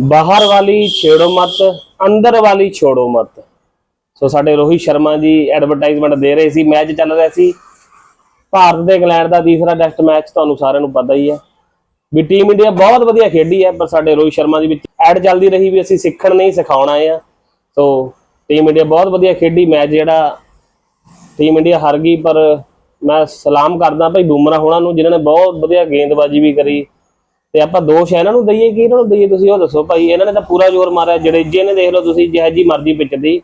ਬਾਹਰ ਵਾਲੀ ਛੇੜੋ ਮਤ, ਅੰਦਰ ਵਾਲੀ ਛੋੜੋ ਮਤ। ਸੋ ਸਾਡੇ ਰੋਹਿਤ ਸ਼ਰਮਾ ਜੀ ਐਡਵਰਟਾਈਜ਼ਮੈਂਟ ਦੇ ਰਹੇ ਸੀ ਮੈਚ ਚੱਲ ਰਿਹਾ ਸੀ। ਭਾਰਤ ਤੇ ਇੰਗਲੈਂਡ ਦਾ ਤੀਸਰਾ ਟੈਸਟ ਮੈਚ ਤੁਹਾਨੂੰ ਸਾਰਿਆਂ ਨੂੰ ਪਤਾ ਹੀ ਹੈ। ਵੀ ਟੀਮ ਇੰਡੀਆ ਬਹੁਤ ਵਧੀਆ ਖੇਡੀ ਹੈ, ਪਰ ਸਾਡੇ ਰੋਹਿਤ ਸ਼ਰਮਾ ਦੀ ਵਿੱਚ ਐਡ ਚੱਲਦੀ ਰਹੀ ਵੀ ਅਸੀਂ ਸਿੱਖਣ ਨਹੀਂ ਸਿਖਾਉਣ ਆਏ ਆ ਸੋ ਟੀਮ ਇੰਡੀਆ ਬਹੁਤ ਵਧੀਆ ਖੇਡੀ ਮੈਚ ਜਿਹੜਾ ਟੀਮ ਇੰਡੀਆ ਹਾਰ ਗਈ, ਪਰ ਮੈਂ ਸਲਾਮ ਕਰਦਾ ਭਾਈ ਬੂਮਰਾ ਹੋਣਾ ਨੂੰ, ਜਿਨ੍ਹਾਂ ਨੇ ਬਹੁਤ ਵਧੀਆ ਗੇਂਦਬਾਜ਼ੀ ਵੀ ਕਰੀ। ਤੇ ਆਪਾਂ ਦੋਸ਼ ਇਹਨਾਂ ਨੂੰ ਦਈਏ ਕਿ ਇਹਨਾਂ ਨੂੰ ਦਈਏ ਤੁਸੀਂ ਉਹ ਦੱਸੋ ਭਾਈ, ਇਹਨਾਂ ਨੇ ਤਾਂ ਪੂਰਾ ਜ਼ੋਰ ਮਾਰਿਆ ਜਡੇਜੇ ਨੇ ਦੇਖ ਲਓ ਤੁਸੀਂ, ਜਿਹੋ ਜੀ ਮਰਜ਼ੀ ਪਿੱਚ ਦੀ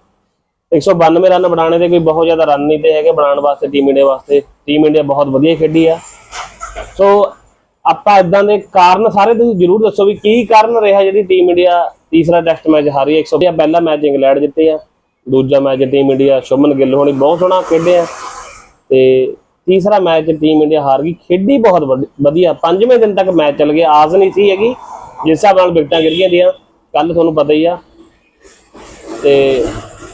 192 ਰਨ ਬਣਾਉਣੇ ਦੇ ਕੋਈ ਬਹੁਤ ਜ਼ਿਆਦਾ ਰਨ ਨਹੀਂ ਤੇ ਹੈਗੇ ਬਣਾਉਣ ਵਾਸਤੇ ਟੀਮ ਇੰਡੀਆ ਵਾਸਤੇ। ਟੀਮ ਇੰਡੀਆ ਬਹੁਤ ਵਧੀਆ ਖੇਡੀ ਆ। ਸੋ ਆਪਾਂ ਇਦਾਂ ਦੇ ਕਾਰਨ ਸਾਰੇ ਤੁਸੀਂ ਜਰੂਰ ਦੱਸੋ ਵੀ ਕੀ ਕਾਰਨ ਰਿਹਾ ਜਿਹੜੀ ਟੀਮ ਇੰਡੀਆ ਤੀਸਰਾ ਟੈਸਟ ਮੈਚ ਹਾਰੀ 100 ਪਹਿਲਾ ਮੈਚ ਇੰਗਲੈਂਡ ਜਿੱਤੇ ਆ। ਦੂਜਾ match team India Shubman Gill ਹੋਣੀ ਬਹੁਤ ਸੋਹਣਾ ਖੇਡੇ ਆ ਤੇ ਤੀਸਰਾ ਮੈਚ ਟੀਮ ਇੰਡੀਆ ਹਾਰ ਗਈ, ਖੇਡੀ ਬਹੁਤ ਵਧੀਆ। ਪੰਜਵੇਂ ਦਿਨ ਤੱਕ ਮੈਚ ਚੱਲ ਗਿਆ, ਆਸ ਨਹੀਂ ਸੀ ਹੈਗੀ। ਜਿਸ ਹਿਸਾਬ ਨਾਲ ਵਿਕਟਾਂ ਗਿਰੀਆਂ ਦੀਆਂ ਕੱਲ ਤੁਹਾਨੂੰ ਪਤਾ ਹੀ ਆ। ਤੇ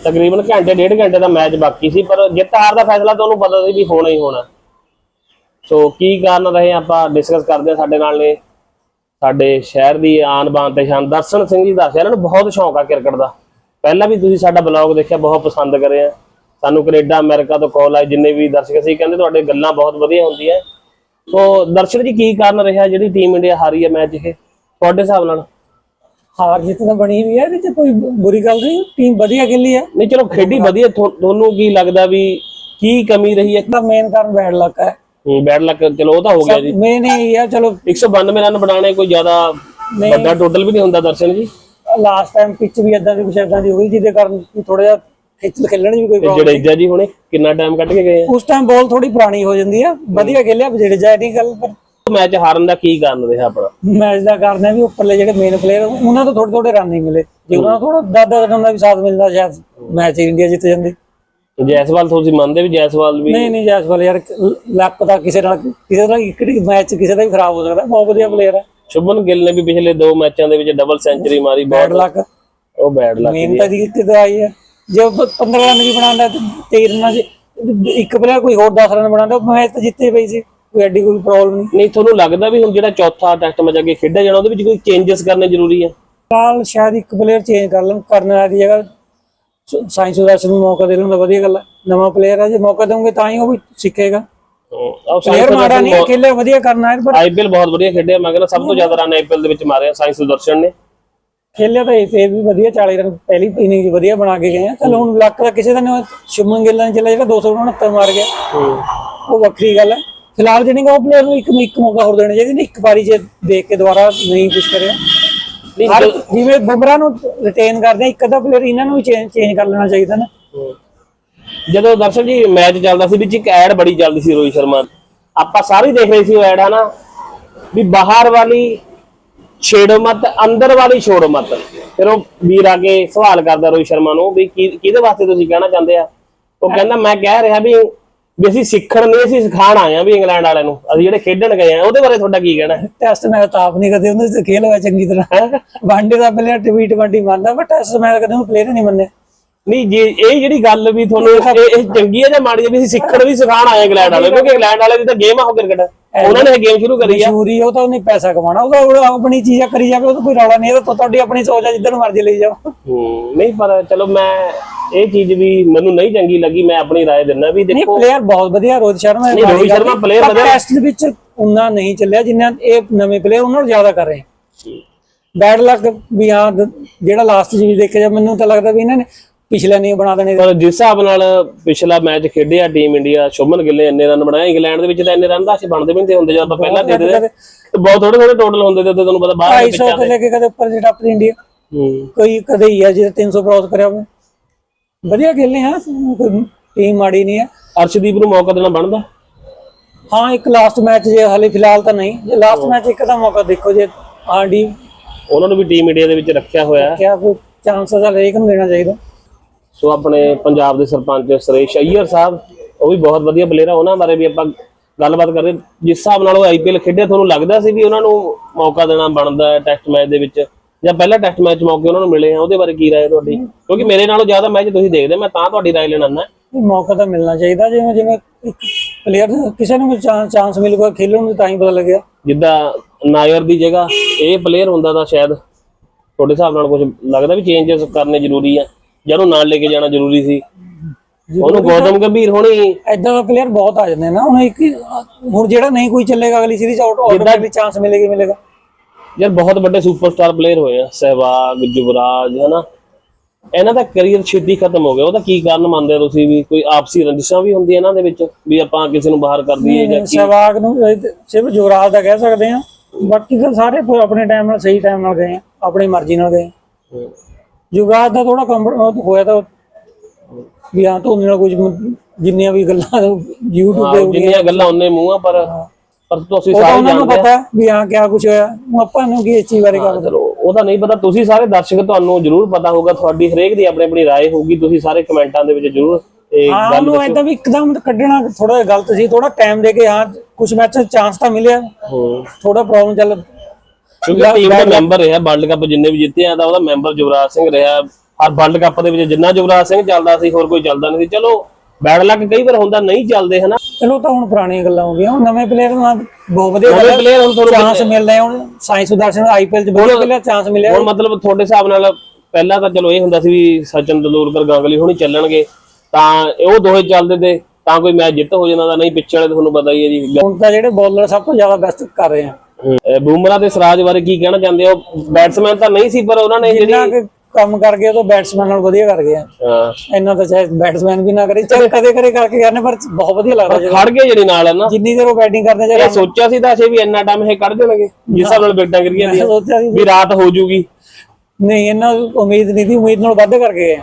ਤਕਰੀਬਨ ਘੰਟੇ, ਡੇਢ ਘੰਟੇ ਦਾ ਮੈਚ ਬਾਕੀ ਸੀ, ਪਰ ਜਿੱਤ ਹਾਰ ਦਾ ਫੈਸਲਾ ਤੁਹਾਨੂੰ ਪਤਾ ਸੀ ਵੀ ਹੋਣਾ ਹੀ ਹੋਣਾ। ਸੋ ਕੀ ਕਾਰਨ ਰਹੇ ਆਪਾਂ ਡਿਸਕਸ ਕਰਦੇ ਹਾਂ ਸਾਡੇ ਨਾਲ ਨੇ। ਸਾਡੇ ਸ਼ਹਿਰ ਦੀ ਆਨ ਬਾਨ ਤੇ ਸ਼ਾਨ, ਦਰਸ਼ਨ ਸਿੰਘ ਜੀ ਦੱਸਿਆ ਇਹਨਾਂ ਨੂੰ ਬਹੁਤ ਸ਼ੌਂਕ ਆ ਕ੍ਰਿਕਟ ਦਾ। ਪਹਿਲਾਂ ਵੀ ਤੁਸੀਂ ਸਾਡਾ ਬਲੌਗ ਦੇਖਿਆ, ਬਹੁਤ ਪਸੰਦ ਕਰਿਆ। ਸਾਨੂੰ ਕੈਨੇਡਾ ਅਮਰੀਕਾ ਤੋਂ ਕਾਲ ਆਏ ਜਿੰਨੇ ਵੀ ਦਰਸ਼ਕ ਸੀ ਕਹਿੰਦੇ ਤੁਹਾਡੇ ਗੱਲਾਂ ਬਹੁਤ ਵਧੀਆ ਹੁੰਦੀਆਂ। ਸੋ ਦਰਸ਼ਨ ਜੀ ਕੀ ਕਾਰਨ ਰਿਹਾ ਜਿਹੜੀ ਟੀਮ ਇੰਡੀਆ ਹਾਰੀ ਹੈ ਮੈਚ ਇਹ? ਤੁਹਾਡੇ ਹਿਸਾਬ ਨਾਲ? ਹਾਰ ਜਿੱਤ ਤਾਂ ਬਣੀ ਵੀ ਹੈ ਇਹਦੇ ਚ ਕੋਈ ਬੁਰੀ ਗੱਲ ਨਹੀਂ ਟੀਮ ਵਧੀਆ ਖੇਲੀ ਹੈ। ਨਹੀਂ ਚਲੋ ਖੇਡੀ ਵਧੀਆ ਤੁਹਾ- ਤੁਹਾਨੂੰ ਕੀ ਲੱਗਦਾ ਵੀ ਕੀ ਕਮੀ ਰਹੀ ਹੈ? ਇਹਦਾ ਮੇਨ ਕਾਰਨ ਬੈਡ ਲੱਕ ਹੈ। ਬੈਡ ਲੱਕ ਚਲੋ ਉਹ ਤਾਂ ਹੋ ਗਿਆ ਜੀ। ਮੇਨ ਇਹ ਹੈ ਚਲੋ। 192 ਰਨ ਬਣਾਉਣੇ ਕੋਈ ਜ਼ਿਆਦਾ ਵੱਡਾ ਟੋਟਲ ਵੀ ਨਹੀਂ ਹੁੰਦਾ ਦਰਸ਼ਨ ਜੀ। ਲਾਸਟ ਟਾਈਮ ਪਿੱਚ ਵੀ ਇਦਾਂ ਦੀ ਕੁਛ ਏਦਾਂ ਦੀ ਹੋਈ ਜਿਹਦੇ ਕਾਰਨ ਥੋੜਾ ਜਿਹਾ ਖਿੱਚ ਖੇਲਣ ਵੀ ਕੋਈ ਤੇ ਜਡੇਜਾ ਜੀ ਹੁਣੇ ਕਿੰਨਾ ਟਾਈਮ ਕੱਢ ਕੇ ਗਏ ਆ? ਉਸ ਟਾਈਮ ਬਾਲ ਥੋੜੀ ਪੁਰਾਣੀ ਹੋ ਜਾਂਦੀ ਹੈ ਵਧੀਆ ਖੇਲਿਆ ਜਿਹੜੇ ਜਾਇ ਨਹੀਂ ਗੱਲ ਪਰ। ਮੈਚ ਹਾਰਨ ਦਾ ਕੀ ਕਾਰਨ ਰਿਹਾ ਆਪਣਾ? ਮੈਚ ਦਾ ਕਾਰਨ ਹੈ ਵੀ ਉੱਪਰਲੇ ਜਿਹੜੇ ਮੇਨ ਪਲੇਅਰ ਉਹਨਾਂ ਤੋਂ ਥੋੜੇ ਥੋੜੇ ਰਨ ਨਹੀਂ ਮਿਲੇ। ਜੇ ਉਹਨਾਂ ਨੂੰ ਥੋੜਾ ਦਾਦਾ ਰਨ ਦਾ ਵੀ ਸਾਥ ਮਿਲਦਾ ਸ਼ਾਇਦ ਮੈਚ ਇੰਡੀਆ ਜਿੱਤ ਜਾਂਦੀ। ਜੈਸਵਾਲ ਤੁਸੀਂ ਮੰਨਦੇ ਵੀ ਜੈਸਵਾਲ ਵੀ ਨਹੀਂ ਨਹੀਂ ਜੈਸਵਾਲ ਯਾਰ ਲੱਕ ਦਾ ਕਿਸੇ ਨਾਲ ਕਿਸੇ ਦਾ ਇੱਕ ਮੈਚ ਕਿਸੇ ਦਾ ਵੀ ਖਰਾਬ ਹੋ ਸਕਦਾ ਬਹੁਤ ਵਧੀਆ ਪਲੇਅਰ ਹੈ। ਸ਼ੁਭਨ ਗਿੱਲ ਨੇ ਵੀ ਪਿਛਲੇ ਦੋ ਮੈਚਾਂ ਦੇ ਵਿੱਚ ਡਬਲ ਸੈਂਚਰੀ ਮਾਰੀ ਬੈਡ ਲੱਕ ਉਹ ਬੈਡ ਲੱਗ ਮੇਨ ਤਾਂ ਜੀ ਕਿਤੇ ਆਈ ਹੈ। ਜੇ ਉਹ 15 ਰਨ ਵੀ ਬਣਾਉਂਦਾ ਤੇ 23 ਰਨਾਂ 'ਚ ਇੱਕ ਪਲੇਅਰ ਕੋਈ ਹੋਰ 10 ਰਨ ਬਣਾਉਂਦਾ ਉਹ ਮੈਚ ਤਾਂ ਜਿੱਤੇ ਪਈ ਸੀ ਕੋਈ ਐਡੀ ਕੋਈ ਪ੍ਰੋਬਲਮ ਨਹੀਂ। ਨਹੀਂ ਤੁਹਾਨੂੰ ਲੱਗਦਾ ਵੀ ਹੁਣ ਜਿਹੜਾ ਚੌਥਾ ਟੈਸਟ ਮੈਚ ਅੱਗੇ ਖੇਡਿਆ ਜਾਣਾ ਉਹਦੇ ਵਿੱਚ ਕੋਈ ਚੇਂਜਸ ਕਰਨੇ ਜ਼ਰੂਰੀ ਆ? ਨਾਲ ਸ਼ਾਇਦ ਇੱਕ ਪਲੇਅਰ ਚੇਂਜ ਕਰ ਲੈਣ ਕਰਨ ਵਾਲੀ ਜਗ੍ਹਾ ਸਾਇੰਸ ਉਦਾਸ ਨੂੰ ਮੌਕਾ ਦੇ ਲੈਣ ਵਧੀਆ ਗੱਲ ਹੈ ਨਵਾਂ ਪਲੇਅਰ ਹੈ ਜੇ ਮੌਕਾ ਦੇਵੋਗੇ ਤਾਂ ਹੀ ਉਹ ਵੀ ਸਿੱਖੇਗਾ। ਪਲੇਅਰ ਮਾੜਾ ਨਹੀਂ ਹੈ, ਖੇਲਿਆ ਵਧੀਆ ਕਰਨਾ ਹੈ ਪਰ ਆਈਪੀਐਲ ਬਹੁਤ ਵਧੀਆ ਖੇਡਿਆ ਮੈਂ ਕਹਿੰਦਾ ਸਭ ਤੋਂ ਜ਼ਿਆਦਾ ਰਨ ਆਈਪੀਐਲ ਦੇ ਵਿੱਚ ਮਾਰਿਆ ਸਾਇੰਸ ਸੁਦਰਸ਼ਨ ਨੇ। ਖੇਲਿਆ ਤਾਂ ਇਹ ਤੇ ਵੀ ਵਧੀਆ 40 ਰਨ ਪਹਿਲੀ ਇਨਿੰਗ ਵਧੀਆ ਬਣਾ ਕੇ ਗਏ ਆ। ਚਲ ਹੁਣ ਲੱਕ ਦਾ ਕਿਸੇ ਦਾ ਨਹੀਂ ਸ਼ੁਭਮਨ ਗਿੱਲ ਨੇ ਚੱਲਿਆ ਜਿਹੜਾ 269 ਮਾਰ ਗਿਆ। ਉਹ ਵੱਖਰੀ ਗੱਲ ਹੈ। ਫਿਲਹਾਲ ਜਿਹੜੀ ਉਹ ਪਲੇਅਰ ਨੂੰ ਇੱਕ ਇੱਕ ਮੌਕਾ ਹੋਰ ਦੇਣਾ ਚਾਹੀਦਾ ਇੱਕ ਵਾਰੀ ਜੇ ਦੇਖ ਕੇ ਦੁਬਾਰਾ ਨਹੀਂ ਕੁਝ ਕਰਿਆ। ਹਰ ਜਿਵੇਂ ਬੁਮਰਾ ਨੂੰ ਰਿਟੇਨ ਕਰਦੇ ਇੱਕ ਅੱਧਾ ਪਲੇਅਰ ਇਹਨਾਂ ਨੂੰ ਚੇਂਜ ਕਰ ਲੈਣਾ ਚਾਹੀਦਾ ਨਾ। ਜਦੋਂ ਦਰਸ਼ਨ ਜੀ ਮੈਚ ਚੱਲਦਾ ਸੀ ਵਿੱਚ ਇੱਕ ਐਡ ਬੜੀ ਚੱਲਦੀ ਸੀ ਰੋਹਿਤ ਸ਼ਰਮਾ। ਆਪਾਂ ਸਾਰੇ ਦੇਖ ਰਹੇ ਸੀ ਉਹ ਐਡ ਹਨਾ? ਵੀ ਬਾਹਰ ਵਾਲੀ ਛੇੜੋ ਮਤ ਅੰਦਰ ਵਾਲੀ ਛੋੜੋ ਮਤ। ਫਿਰ ਉਹ ਵੀਰ ਆ ਕੇ ਸਵਾਲ ਕਰਦਾ ਰੋਹਿਤ ਸ਼ਰਮਾ ਨੂੰ ਵੀ ਕੀ- ਕਿਹਦੇ ਵਾਸਤੇ ਤੁਸੀਂ ਕਹਿਣਾ ਚਾਹੁੰਦੇ ਆ? ਉਹ ਕਹਿੰਦਾ ਮੈਂ ਕਹਿ ਰਿਹਾ ਵੀ ਵੀ ਅਸੀਂ ਸਿੱਖਣ ਨਹੀਂ ਅਸੀਂ ਸਿਖਾਣ ਆਏ ਆ ਵੀ ਇੰਗਲੈਂਡ ਵਾਲਿਆਂ ਨੂੰ। ਅਸੀਂ ਜਿਹੜੇ ਖੇਡਣ ਗਏ ਆ ਉਹਦੇ ਬਾਰੇ ਤੁਹਾਡਾ ਕੀ ਕਹਿਣਾ ਹੈ? ਟੈਸਟ ਮੈਚ ਤਾਂ ਆਪ ਨਹੀਂ ਕਰਦੇ ਉਹਨਾਂ ਤੇ ਖੇਲ ਹੋਇਆ ਚੰਗੀ ਤਰ੍ਹਾਂ। ਵਨਡੇ ਦਾ ਪਲੇਅਰ ਟਵੰਟੀ ਮੰਨਦਾ ਪਰ ਟੈਸਟ ਮੈਚ ਕਦੇ ਉਹ ਪਲੇਅਰ ਨਹੀਂ ਮੰਨੇ ਨਹੀਂ ਜੇ ਇਹ ਜਿਹੜੀ ਗੱਲ ਵੀ ਤੁਹਾਨੂੰ ਇਹ ਚੰਗੀ ਹੈ ਜਾਂ ਮਾੜੀ ਹੈ ਵੀ ਅਸੀਂ ਸਿੱਖਣ ਵੀ ਸਿਖਾਣ ਆਏ ਇੰਗਲੈਂਡ ਵਾਲੇ ਕਿਉਂਕਿ ਇੰਗਲੈਂਡ ਵਾਲੇ ਦੀ ਤਾਂ ਗੇਮ ਆ ਉਹ ਕ੍ਰਿਕਟ ਉਹਨਾਂ ਨੇ ਇਹ ਗੇਮ ਸ਼ੁਰੂ ਕਰੀ ਆ ਮਸ਼ਹੂਰੀ ਉਹ ਤਾਂ ਉਹਨੇ ਪੈਸਾ ਕਮਾਉਣਾ ਉਹਦਾ ਉਹ ਆਪਣੀ ਚੀਜ਼ਾਂ ਕਰੀ ਜਾਵੇ ਉਹ ਤਾਂ ਕੋਈ ਰੌਲਾ ਨਹੀਂ ਇਹ ਤਾਂ ਤੁਹਾਡੀ ਆਪਣੀ ਸੋਚ ਹੈ ਜਿੱਧਰ ਮਰਜ਼ੀ ਲਈ ਜਾਓ ਹੂੰ ਨਹੀਂ ਪਰ ਚਲੋ ਮੈਂ ਇਹ ਚੀਜ਼ ਵੀ ਮੈਨੂੰ ਨਹੀਂ ਚੰਗੀ ਲੱਗੀ ਮੈਂ ਆਪਣੀ رائے ਦਿੰਦਾ ਵੀ ਨਹੀਂ ਦੇਖੋ ਪਲੇਅਰ ਬਹੁਤ ਵਧੀਆ ਰੋਹਿਤ ਸ਼ਰਮਾ ਨਹੀਂ, ਰੋਹਿਤ ਸ਼ਰਮਾ player ਵਧੀਆ। ਟੈਸਟ ਦੇ ਵਿੱਚ ਉਨਾ ਨਹੀਂ ਚੱਲਿਆ ਜਿੰਨਾ ਇਹ ਨਵੇਂ ਪਲੇਅਰ ਉਹਨਾਂ ਨੂੰ ਜ਼ਿਆਦਾ ਕਰ ਰਹੇ ਬੈਡ ਲੱਕ ਵੀ ਹਾਂ ਦ- ਜਿਹੜਾ ਲਾਸਟ ਜੀ ਦੇਖਿਆ ਜਾ ਮੈਨੂੰ ਤਾਂ ਲੱਗਦਾ ਵੀ ਇਹਨਾਂ ਨੇ ਪਿਛਲੇ ਨਹੀਂ ਬਣਾ ਦੇਣੇ। ਪਰ ਜਿਸ ਹਿਸਾਬ ਨਾਲ ਪਿਛਲਾ ਮੈਚ ਖੇਡਿਆ ਟੀਮ ਇੰਡੀਆ ਸ਼ੁਭਮਨ ਗਿੱਲ ਨੇ ਇੰਨੇ ਰਨ ਬਣਾਏ ਇੰਗਲੈਂਡ ਦੇ ਵਿੱਚ ਤਾਂ ਇੰਨੇ ਰਨ ਦਾ ਅਸੀਂ ਬਣਦੇ ਵੀ ਨਹੀਂ ਤੇ ਹੁੰਦੇ ਜਦ ਆਪਾਂ ਪਹਿਲਾਂ ਦੇ ਦੇ ਤੇ ਬਹੁਤ ਥੋੜੇ ਥੋੜੇ ਟੋਟਲ ਹੁੰਦੇ ਤੇ ਤੁਹਾਨੂੰ ਪਤਾ ਬਾਹਰ ਦੇ 250 ਤੋਂ ਲੈ ਕੇ ਕਦੇ ਉੱਪਰ ਜਿਹੜਾ ਆਪਣੀ ਇੰਡੀਆ। ਕੋਈ ਕਦੇ ਹੀ ਹੈ ਜਿਹਦੇ 300 ਕ੍ਰਾਸ ਕਰਿਆ ਹੋਵੇ। ਵਧੀਆ ਖੇਲੇ ਹਾਂ ਟੀਮ ਮਾੜੀ ਨਹੀਂ ਹੈ ਅਰਸ਼ਦੀਪ ਨੂੰ ਮੌਕਾ ਦੇਣਾ ਬਣਦਾ? ਹਾਂ ਇੱਕ ਲਾਸਟ ਮੈਚ ਜੇ ਹਾਲੇ ਫਿਲਹਾਲ ਤਾਂ ਨਹੀਂ। ਜੇ ਲਾਸਟ ਮੈਚ ਇੱਕ ਦਾ ਮੌਕਾ ਦੇਖੋ ਜੇ ਆਰਡੀ ਉਹਨਾਂ ਨੂੰ ਵੀ ਟੀਮ ਇੰਡੀਆ ਦੇ ਵਿੱਚ ਰੱਖਿਆ ਹੋਇਆ। ਹੈ। ਕਿਆ ਕੋਈ ਚਾਂਸ ਤਾਂ ਹਰੇਕ ਨੂੰ ਦੇਣਾ ਚਾਹੀਦਾ। ਸੋ ਆਪਣੇ ਪੰਜਾਬ ਦੇ ਸਰਪੰਚ ਸੁਰੇਸ਼ ਅਈਅਰ ਸਾਹਿਬ ਉਹ ਵੀ ਬਹੁਤ ਵਧੀਆ ਪਲੇਅਰ ਆ ਉਹਨਾਂ ਬਾਰੇ ਵੀ ਆਪਾਂ ਗੱਲਬਾਤ ਕਰਦੇ ਜਿਸ ਹਿਸਾਬ ਨਾਲ ਉਹ ਆਈਪੀਐਲ ਖੇਡਿਆ ਤੁਹਾਨੂੰ ਲੱਗਦਾ ਸੀ ਵੀ ਉਹਨਾਂ ਨੂੰ ਮੌਕਾ ਦੇਣਾ ਬਣਦਾ ਹੈ ਟੈਸਟ ਮੈਚ ਦੇ ਵਿੱਚ? ਜਾਂ ਪਹਿਲਾ ਟੈਸਟ ਮੈਚ ਮੌਕੇ ਉਹਨਾਂ ਨੂੰ ਮਿਲੇ ਆ ਉਹਦੇ ਬਾਰੇ ਕੀ ਰਾਏ ਤੁਹਾਡੀ? ਕਿਉਂਕਿ ਮੇਰੇ ਨਾਲੋਂ ਜ਼ਿਆਦਾ ਮੈਚ ਤੁਸੀਂ ਦੇਖਦੇ ਮੈਂ ਤਾਂ ਤੁਹਾਡੀ ਰਾਏ ਲੈਣ ਇਹ ਮੌਕਾ ਤਾਂ ਮਿਲਣਾ ਚਾਹੀਦਾ ਜਿਵੇਂ ਜਿਵੇਂ ਇੱਕ ਪਲੇਅਰ ਕਿਸੇ ਨੂੰ ਚਾਂਸ ਮਿਲੂਗਾ ਖੇਲਣ ਨੂੰ ਤਾਂ ਹੀ ਪਤਾ ਲੱਗਿਆ। ਜਿੱਦਾਂ ਨਾਇਰ ਦੀ ਜਗ੍ਹਾ ਇਹ ਪਲੇਅਰ ਹੁੰਦਾ ਤਾਂ ਸ਼ਾਇਦ ਤੁਹਾਡੇ ਹਿਸਾਬ ਨਾਲ ਕੁਝ ਲੱਗਦਾ ਵੀ ਚੇਂਜਸ ਕਰਨੇ ਜ਼ਰੂਰੀ ਆ। ਜਾਂ ਉਹਨੂੰ ਨਾਲ ਲੈ ਕੇ ਜਾਣਾ ਜ਼ਰੂਰੀ ਸੀ। ਉਹਨੂੰ ਗੌਤਮ ਗੰਭੀਰ ਹੋਣੀ। ਐਦਾਂ ਦਾ ਪਲੇਅਰ ਬਹੁਤ ਆ ਜਾਂਦੇ ਨਾ ਹੁਣ ਇੱਕ ਹੁਣ ਜਿਹੜਾ ਨਹੀਂ ਕੋਈ ਚੱਲੇਗਾ ਅਗਲੀ ਸੀਰੀਜ਼ ਆਊਟ ਆਟੋਮੈਟਿਕਲੀ ਚਾਂਸ ਮਿਲੇਗਾ ਮਿਲੇਗਾ। ਯਾਰ ਬਹੁਤ ਵੱਡੇ ਸੁਪਰਸਟਾਰ ਪਲੇਅਰ ਹੋਏ ਆ ਸਹਿਵਾਗ ਯੁਵਰਾਜ ਹਨਾ। ਇਹਨਾਂ ਦਾ ਕੈਰੀਅਰ ਛੇਤੀ ਖਤਮ ਹੋ ਗਿਆ। ਉਹਦਾ ਕੀ ਕਾਰਨ ਮੰਨਦੇ ਹੋ ਤੁਸੀਂ ਵੀ? ਕੋਈ ਆਪਸੀ ਰੰਜਿਸ਼ਾਂ ਵੀ ਹੁੰਦੀਆਂ ਇਹਨਾਂ ਦੇ ਵਿੱਚ ਵੀ ਆਪਾਂ ਕਿਸੇ ਨੂੰ ਬਾਹਰ ਕਰ ਦਈਏ ਜਾਂ ਕੀ? ਸਹਿਵਾਗ ਨੂੰ ਸਿਰਫ ਜੋਰਾਜ ਦਾ ਕਹਿ ਸਕਦੇ ਆ ਬਾਕੀ ਤਾਂ ਸਾਰੇ ਆਪਣੇ ਟਾਈਮ ਨਾਲ ਸਹੀ ਟਾਈਮ ਨਾਲ ਗਏ ਆ ਆਪਣੀ ਮਰਜ਼ੀ ਨਾਲ ਗਏ ਹਮ। ਜੁਗਰਾਜ ਦਾ ਥੋੜਾ ਕੰਫਰਟ ਹੋਇਆ ਤਾਂ ਵੀ ਹਾਂ ਧੋਨੀ ਨਾਲ ਕੁਝ ਮ- ਜਿੰਨੀਆਂ ਵੀ ਗੱਲਾਂ YouTube ਤੇ ਹਾਂ, ਜਿੰਨੀਆਂ ਗੱਲਾਂ ਉਹਨੇ ਮੂੰਹ ਆ ਪਰ ਪਰ ਤੁਸੀਂ ਉਹ ਤਾਂ ਸਾਰੇ ਉਹਨਾਂ ਨੂੰ ਜਾਣਦੇ ਆ ਪਤਾ ਵੀ ਹਾਂ ਕਿਆ ਕੁਝ ਹੋਇਆ ਹੁਣ ਆਪਾਂ ਨੂੰ ਕੀ ਇਸ ਚੀਜ਼ ਬਾਰੇ ਗੱਲ ਚਲੋ ਉਹਦਾ ਨਹੀਂ ਪਤਾ ਤੁਸੀਂ ਸਾਰੇ ਦਰਸ਼ਕ ਤੁਹਾਨੂੰ ਜ਼ਰੂਰ ਪਤਾ ਹੋਊਗਾ ਤੁਹਾਡੀ ਹਰੇਕ ਦੀ ਆਪਣੀ ਆਪਣੀ رائے ਹੋਊਗੀ ਤੁਸੀਂ ਸਾਰੇ ਕਮੈਂਟਾਂ ਦੇ ਵਿੱਚ ਜ਼ਰੂਰ ਇਹ ਹਾਂ ਗੱਲ ਉਹਨੂੰ ਏਦਾਂ ਵੀ ਇੱਕਦਮ ਕੱਢਣਾ ਥੋੜਾ ਜਿਹਾ ਗਲਤ ਸੀ ਥੋੜਾ ਟਾਈਮ ਦੇ ਕੇ ਹਾਂ ਕੁਝ ਮੈਚ ਚਾਂਸ ਤਾਂ ਮਿਲਿਆ ਹੂੰ ਥੋੜਾ ਪ੍ਰੋਬਲਮ ਚੱਲ ਕਿਉਂਕਿ ਟੀਮ ਦਾ ਮੈਂਬਰ ਰਿਹਾ ਵਰਲਡ ਕੱਪ ਜਿੰਨੇ ਵੀ ਜਿੱਤੇ ਆ ਤਾਂ ਉਹਦਾ ਮੈਂਬਰ ਯੁਵਰਾਜ ਸਿੰਘ ਰਿਹਾ। ਹਰ ਵਰਲਡ ਕੱਪ ਦੇ ਵਿੱਚ ਜਿੰਨਾ ਯੁਵਰਾਜ ਸਿੰਘ ਚੱਲਦਾ ਸੀ ਹੋਰ ਕੋਈ ਚੱਲਦਾ ਨਹੀਂ ਸੀ। ਚਲੋ ਬੈਡ ਲੱਕ ਕਈ ਵਾਰ ਹੁੰਦਾ ਨਹੀਂ ਚੱਲਦੇ ਹਨਾ? ਚਲੋ ਤਾਂ ਹੁਣ ਪੁਰਾਣੀਆਂ ਗੱਲਾਂ ਹੋ ਗਈਆਂ। ਹੁਣ ਨਵੇਂ ਪਲੇਅਰ ਨੂੰ ਬਹੁਤ ਵਧੀਆ ਨਵੇਂ player ਹੁਣ ਤੁਹਾਨੂੰ ਚਾਂਸ ਮਿਲ ਰਹੇ ਹੁਣ ਸਾਇੰਸ ਸੁਦਰਸ਼ਨ ਆਈਪੀਐਲ ਚ ਬਹੁਤ ਪਹਿਲਾਂ ਚਾਂਸ ਮਿਲਿਆ। ਹੁਣ ਮਤਲਬ ਤੁਹਾਡੇ ਹਿਸਾਬ ਨਾਲ ਪਹਿਲਾਂ ਤਾਂ ਚਲੋ ਇਹ ਹੁੰਦਾ ਸੀ ਵੀ ਸਚਿਨ ਤੰਦੂਲਕਰ ਗਾਂਗਲੀ ਹੁਣੀ ਚੱਲਣਗੇ। ਤਾਂ ਉਹ ਦੋਹੇ ਚੱਲਦੇ ਤੇ ਤਾਂ ਕੋਈ ਮੈਚ ਜਿੱਤ ਹੋ ਜਾਂਦਾ ਨਹੀਂ ਪਿੱਛੇ ਵਾਲੇ ਤੁਹਾਨੂੰ ਪਤਾ ਹੀ ਹੈ ਜੀ। ਹੁਣ ਤਾਂ ਜਿਹੜੇ ਬੋਲਰ ਸਭ ਤੋਂ ਜ਼ਿਆਦਾ ਬੈਸਟ ਕਰ ਰਹੇ ਆ। ਬੂਮਰਾ ਤੇ ਸਰਾਜ ਬਾਰੇ ਕੀ ਕਹਿਣਾ ਚਾਹੁੰਦੇ ਹੋ? ਬੈਟਸਮੈਨ ਤਾਂ ਨਹੀਂ ਸੀ ਪਰ ਉਹਨਾਂ ਨੇ ਜਿਹੜੀ ਕੰਮ ਕਰ ਗਏ ਉਹ ਤਾਂ ਬੈਟਸਮੈਨ ਨਾਲ ਵਧੀਆ ਕਰ ਗਏ ਆ। ਹਾਂ, ਇੰਨਾ ਤਾਂ ਚਾਹੇ ਬੈਟਸਮੈਨ ਵੀ ਨਾ ਕਰੇ ਚਾਹੇ ਕਦੇ ਕਦੇ ਕਰਕੇ ਕਰਨੇ ਪਰ ਬਹੁਤ ਵਧੀਆ ਲੱਗਦਾ ਜਦੋਂ ਖੜ ਗਏ ਜਿਹੜੀ ਨਾਲ ਹੈ ਨਾ? ਜਿੰਨੀ ਦੇਰ ਉਹ ਬੈਟਿੰਗ ਕਰਦੇ ਇਹ ਜਿਹੜਾ ਸੋਚਿਆ ਸੀ ਤਾਂ ਅਸੀਂ ਵੀ ਇੰਨਾ ਟਾਈਮ ਇਹ ਕੱਢ ਦੇਣਗੇ ਜਿਸ ਹਿਸਾਬ ਨਾਲ ਵਿਕਟਾਂ ਗਿਰੀਆਂ ਸੀ ਵੀ ਰਾਤ ਹੋ ਜੂਗੀ। ਨਹੀਂ ਇਹਨਾਂ ਨੂੰ ਉਮੀਦ ਨਹੀਂ ਸੀ ਉਮੀਦ ਨਾਲ ਵੱਧ ਕਰ ਗਏ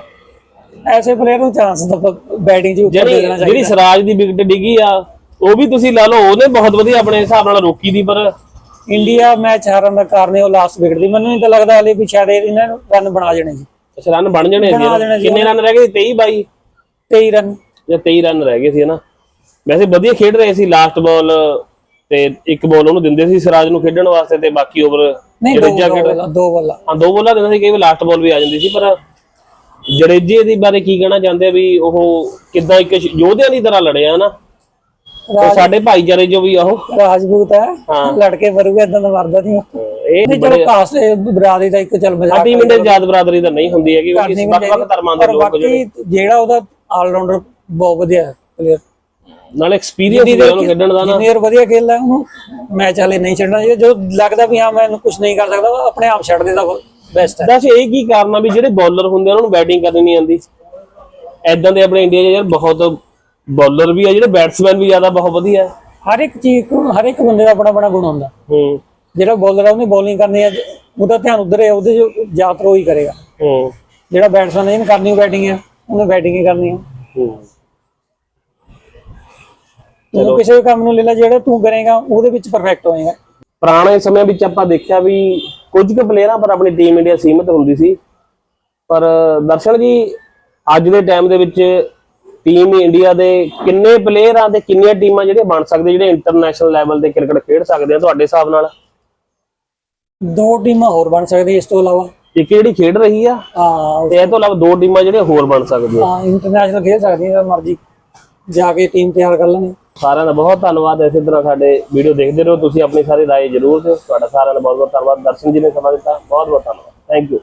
ਐਸੇ ਪਲੇਅਰ ਨੂੰ ਚਾਂਸ ਤਾਂ ਬੈਟਿੰਗ 'ਚ ਉੱਪਰ ਦੇ ਦੇਣਾ ਚਾਹੀਦਾ। ਜਿਹੜੀ ਸਰਾਜ ਦੀ ਵਿਕਟ ਡਿੱਗੀ ਆ ਉਹ ਵੀ ਤੁਸੀਂ ਲਾ ਲਓ ਉਹਨੇ ਬਹੁਤ ਵਧੀਆ ਆਪਣੇ ਹਿਸਾਬ ਨਾਲ ਰੋਕੀ ਦੀ ਪਰ ਇੰਡੀਆ ਮੈਚ ਹਾਰਨ ਦਾ ਕਾਰਨ ਇਹ ਉਹ ਲਾਸਟ ਵਿਕਟ ਦੀ। ਮੈਨੂੰ ਨਹੀਂ ਤਾਂ ਲੱਗਦਾ ਹਲੇ ਵੀ ਸ਼ਾਇਦ ਇਹਨਾਂ ਨੂੰ ਰਨ ਬਣਾ ਜਾਣੇ ਸੀ ਅੱਛਾ ਰਨ ਬਣ ਜਾਣੇ ਸੀ ਬਣਾ। ਕਿੰਨੇ ਰਨ ਰਹਿ ਗਏ 23 22 23 ਰਨ ਜਾਂ 23 ਰਨ ਰਹਿ ਗਏ ਸੀ ਹਨਾ? ਵੈਸੇ ਵਧੀਆ ਖੇਡ ਰਹੇ ਸੀ ਲਾਸਟ ਬਾਲ ਤੇ ਇੱਕ ਬਾਲ ਉਹਨੂੰ ਦਿੰਦੇ ਸੀ ਸਰਾਜ ਨੂੰ ਖੇਡਣ ਵਾਸਤੇ ਤੇ ਬਾਕੀ ਓਵਰ ਨਹੀਂ ਦੋ ਜਡੇਜਾ ਖੇਡ ਬੱਲਾ ਦੋ ਬੱਲਾ ਹਾਂ ਦੋ ਬੋਲਾਂ ਦਿੰਦਾ ਸੀ ਕਈ ਵਾਰ ਲਾਸਟ ਬਾਲ ਵੀ ਆ ਜਾਂਦੀ ਸੀ ਪਰ ਜਡੇਜੇ ਦੀ ਬਾਰੇ ਕੀ ਕਹਿਣਾ ਚਾਹੁੰਦੇ ਆ ਵੀ ਉਹ ਕਿੱਦਾਂ ਇੱਕ ਯੋਧਿਆਂ ਦੀ ਤਰ੍ਹਾਂ ਲੜਿਆ ਹਨਾ? ਤੇ ਸਾਡੇ ਭਾਈਚਾਰੇ ਜੋ ਵੀ ਆ ਉਹ। ਰਾਜਪੂਤ ਹੈ। ਲੜ ਕੇ ਮਰੂਗਾ ਇਦਾਂ ਦਾ ਮਰਦਾ ਨਹੀਂ। ਇਹ ਨਹੀਂ ਚਲੋ ਕਾਸ ਬਰਾਦਰੀ ਦਾ ਇੱਕ ਚੱਲ ਮਜ਼ਾਕ ਸਾਡੀ ਮਿੰਡੇ ਜਾਤ ਬਰਾਦਰੀ ਤਾਂ ਨਹੀਂ ਹੁੰਦੀ ਹੈਗੀ ਕਿਉਂਕਿ ਵੱਖ-ਵੱਖ ਧਰਮਾਂ ਦੇ ਲੋਕ ਜਿਹੜੇ ਜਿਹੜਾ ਉਹਦਾ ਆਲਰਾਊਂਡਰ ਬਹੁਤ ਵਧੀਆ ਹੈ ਪਲੇਅਰ ਨਾਲ ਐਕਸਪੀਰੀਅੰਸ ਹੁੰਦਾ ਉਹਨੂੰ ਖੇਡਣ ਦਾ ਨਾ। ਵਧੀਆ ਖੇਲਦਾ ਉਹਨੂੰ ਮੈਚ ਹਲੇ ਨਹੀਂ ਛੱਡਣਾ। ਜੋ ਲੱਗਦਾ ਵੀ ਹਾਂ ਮੈਂ ਕੁਝ ਨਹੀਂ ਕਰ ਸਕਦਾ ਆਪਣੇ ਆਪ ਛੱਡ ਦੇਦਾ ਬੈਸਟ ਹੈ। ਦੱਸ ਇਹ ਕੀ ਕਾਰਨ ਆ ਵੀ ਜਿਹੜੇ ਬੌਲਰ ਹੁੰਦੇ ਉਹਨਾਂ ਨੂੰ ਬੈਟਿੰਗ ਕਰਨੀ ਨਹੀਂ ਆਉਂਦੀ। ਐਦਾਂ ਦੇ ਆਪਣੇ ਇੰਡੀਆ 'ਚ ਯਾਰ ਬਹੁਤ ਬੌਲਰ ਵੀ ਆ ਜਿਹੜੇ ਬੈਟਸਮੈਨ ਵੀ ਜ਼ਿਆਦਾ ਬਹੁਤ ਵਧੀਆ। ਹੈ। ਹਰ ਇੱਕ ਚੀਜ਼ ਨੂੰ ਹਰ ਇੱਕ ਬੰਦੇ ਦਾ ਆਪਣਾ ਆਪਣਾ ਗੁਣ ਹੁੰਦਾ। ਹੂੰ। ਜਿਹੜਾ ਬੋਲਰ ਹੈ ਉਹਨੇ ਬੋਲਿੰਗ ਕਰਨੀ ਹੈ ਉਹਦਾ ਧਿਆਨ ਉਧਰ ਹੈ ਉਹਦੇ ਜੋ ਜ਼ਿਆਦਾ ਹੀ ਕਰੇਗਾ। ਹੂੰ। ਜਿਹੜਾ ਬੈਟਸਮੈਨ ਨੇ ਇਹਨੇ ਕਰਨੀ ਬੈਟਿੰਗ ਹੈ ਉਹਨੇ ਬੈਟਿੰਗ ਹੀ ਕਰਨੀ ਹੈ ਹੂੰ। ਤੂੰ ਕਿਸੇ ਵੀ ਕੰਮ ਨੂੰ ਲੈ ਲੈ ਜਿਹੜਾ ਤੂੰ ਕਰੇਗਾ ਉਹਦੇ ਵਿੱਚ ਪਰਫੈਕਟ ਹੋਏਗਾ। ਪੁਰਾਣੇ ਸਮੇਂ ਵਿੱਚ ਆਪਾਂ ਦੇਖਿਆ ਵੀ ਕੁਝ ਕੁ ਪਲੇਅਰਾਂ ਪਰ ਆਪਣੀ ਟੀਮ ਇੰਡੀਆ ਸੀਮਿਤ ਹੁੰਦੀ ਸੀ। ਪਰ ਦਰਸ਼ਨ ਜੀ ਅੱਜ ਦੇ ਟਾਈਮ ਦੇ ਵਿੱਚ ਟੀਮ ਇੰਡੀਆ ਦੇ ਕਿੰਨੇ ਪਲੇਅਰਾਂ ਤੇ ਕਿੰਨੀਆਂ ਟੀਮਾਂ ਜਿਹੜੀਆਂ ਬਣ ਸਕਦੇ ਜਿਹੜੇ ਇੰਟਰਨੈਸ਼ਨਲ ਲੈਵਲ ਤੇ ਕ੍ਰਿਕਟ ਖੇਡ ਸਕਦੇ ਆ ਤੁਹਾਡੇ ਹਿਸਾਬ ਨਾਲ ਦੋ ਟੀਮਾਂ ਹੋਰ ਬਣ ਸਕਦੀਆਂ ਇਸ ਤੋਂ ਇਲਾਵਾ ਇੱਕ ਜਿਹੜੀ ਖੇਡ ਰਹੀ ਆ ਹਾਂ ਤੇ ਇਹ ਤੋਂ ਇਲਾਵਾ ਦੋ ਟੀਮਾਂ ਜਿਹੜੀਆਂ ਹੋਰ ਬਣ ਸਕਦੀਆਂ ਹਾਂ ਇੰਟਰਨੈਸ਼ਨਲ ਖੇਡ ਸਕਦੀਆਂ ਜਦ ਮਰਜ਼ੀ ਜਾ ਕੇ ਟੀਮ ਤਿਆਰ ਕਰ ਲੈਣੀ ਸਾਰਿਆਂ ਦਾ ਬਹੁਤ ਧੰਨਵਾਦ ਇਸੇ ਤਰ੍ਹਾਂ ਸਾਡੇ ਵੀਡੀਓ ਦੇਖਦੇ ਰਹੋ ਤੁਸੀਂ ਆਪਣੀ ਸਾਰੀ رائے ਜ਼ਰੂਰ ਦਿਓ ਤੁਹਾਡਾ ਸਾਰਿਆਂ ਦਾ ਬਹੁਤ ਬਹੁਤ ਧੰਨਵਾਦ ਦਰਸ਼ਨ ਜੀ ਨੇ ਸਮਾਂ ਦਿੱਤਾ ਬਹੁਤ ਬਹੁਤ ਧੰਨਵਾਦ ਥੈਂਕ ਯੂ